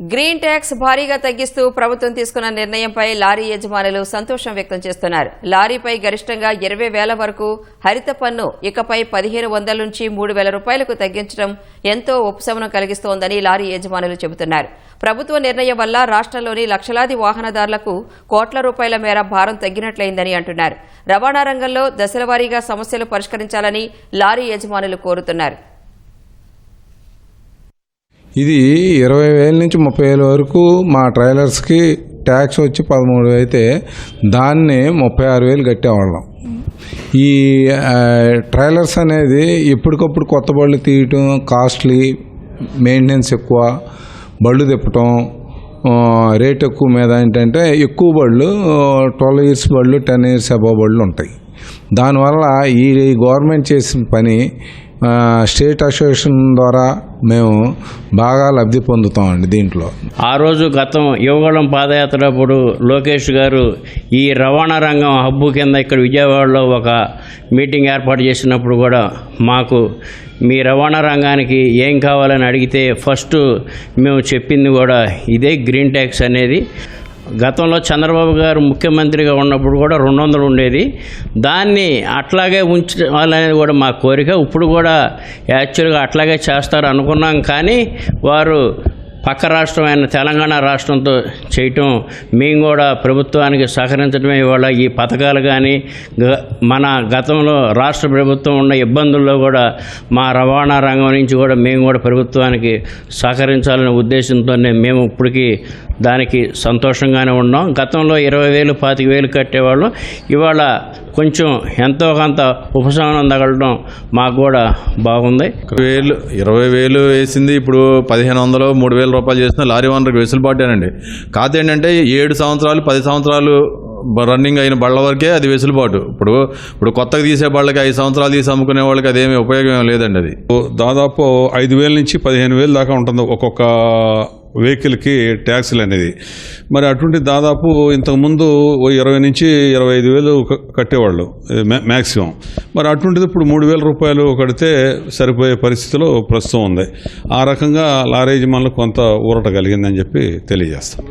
Green tax భారీగా తగ్గిస్తూ ప్రభుత్వం తీసుకున్న నిర్ణయంపై లారీ యజమానులు సంతోషం వ్యక్తం చేస్తున్నారు. లారీపై గరిష్టంగా ఇరవై వేల వరకు హరిత పన్ను ఇకపై పదిహేను వందల నుంచి మూడు వేల రూపాయలకు తగ్గించడం ఎంతో ఉపశమనం కలిగిస్తోందని లారీ యజమానులు చెబుతున్నారు. ప్రభుత్వ నిర్ణయం వల్ల రాష్ట్రంలోని లక్షలాది వాహనదారులకు కోట్ల రూపాయల మేర భారం తగ్గినట్లయిందని అంటున్నారు. రవాణా రంగంలో దశలవారీగా సమస్యలు పరిష్కరించాలని లారీ యజమానులు కోరుతున్నారు. ఇది ఇరవై వేల నుంచి ముప్పై వేల వరకు మా ట్రైలర్స్కి ట్యాక్స్ వచ్చి పదమూడు అయితే దాన్ని ముప్పై ఆరు వేలు కట్టేవాళ్ళం. ఈ ట్రైలర్స్ అనేది ఎప్పటికప్పుడు కొత్త బళ్ళు తీయటం కాస్ట్లీ మెయింటెనెన్స్ ఎక్కువ బళ్ళు తిప్పటం రేట్ ఎక్కువ మీద ఏంటంటే ఎక్కువ బళ్ళు ట్వెల్వ్ ఇయర్స్ బళ్ళు టెన్ ఇయర్స్ అబవ్ బళ్ళు ఉంటాయి. దానివల్ల ఈ గవర్నమెంట్ చేసిన పని స్టేట్ అసోసియేషన్ ద్వారా మేము బాగా లబ్ధి పొందుతామండి దీంట్లో. ఆ రోజు గతం యువగళం పాదయాత్ర అప్పుడు లోకేష్ గారు ఈ రవాణా రంగం హబ్బు కింద ఇక్కడ విజయవాడలో ఒక మీటింగ్ ఏర్పాటు చేసినప్పుడు కూడా మాకు మీ రవాణా రంగానికి ఏం కావాలని అడిగితే ఫస్ట్ మేము చెప్పింది కూడా ఇదే గ్రీన్ ట్యాక్స్ అనేది. గతంలో చంద్రబాబు గారు ముఖ్యమంత్రిగా ఉన్నప్పుడు కూడా రెండు వందలు ఉండేది. దాన్ని అట్లాగే ఉంచాలనేది కూడా మా కోరిక. ఇప్పుడు కూడా యాక్చువల్గా అట్లాగే చేస్తారు అనుకున్నాం కానీ వారు పక్క రాష్ట్రమైన తెలంగాణ రాష్ట్రంతో చేయటం మేము కూడా ప్రభుత్వానికి సహకరించడమే ఇవాళ ఈ పథకాలు కానీ మన గతంలో రాష్ట్ర ప్రభుత్వం ఉన్న ఇబ్బందుల్లో కూడా మా రవాణా రంగం నుంచి కూడా మేము కూడా ప్రభుత్వానికి సహకరించాలనే ఉద్దేశంతోనే మేము ఇప్పటికీ దానికి సంతోషంగానే ఉన్నాం. గతంలో ఇరవై వేలు పాతిక వేలు కట్టేవాళ్ళం. ఇవాళ కొంచెం ఎంతో కొంత ఉపశమనం తగలడం మాకు కూడా బాగుంది. వేలు ఇరవై వేలు వేసింది ఇప్పుడు పదిహేను వందలు మూడు వేల రూపాయలు చేసిన లారీ ఓనర్కి వెసులుబాటేనండి కాదు ఏంటంటే ఏడు సంవత్సరాలు పది సంవత్సరాలు రన్నింగ్ అయిన బళ్ళ వరకే అది వెసులుబాటు. ఇప్పుడు ఇప్పుడు కొత్తగా తీసే బళ్ళకి ఐదు సంవత్సరాలు తీసి అమ్ముకునే వాళ్ళకి అదేమి ఉపయోగం లేదండి అది. దాదాపు ఐదు వేల నుంచి పదిహేను వేలు దాకా ఉంటుంది ఒక్కొక్క వెహికల్కి ట్యాక్స్లు అనేది. మరి అటువంటి దాదాపు ఇంతకుముందు ఓ ఇరవై నుంచి ఇరవై ఐదు వేలు కట్టేవాళ్ళు మ్యాక్సిమం మరి అటువంటిది ఇప్పుడు మూడు వేల రూపాయలు కడితే సరిపోయే పరిస్థితిలో ప్రస్తుతం ఉంది. ఆ రకంగా లారేజ్ మనకు కొంత ఊరట కలిగిందని చెప్పి తెలియజేస్తాం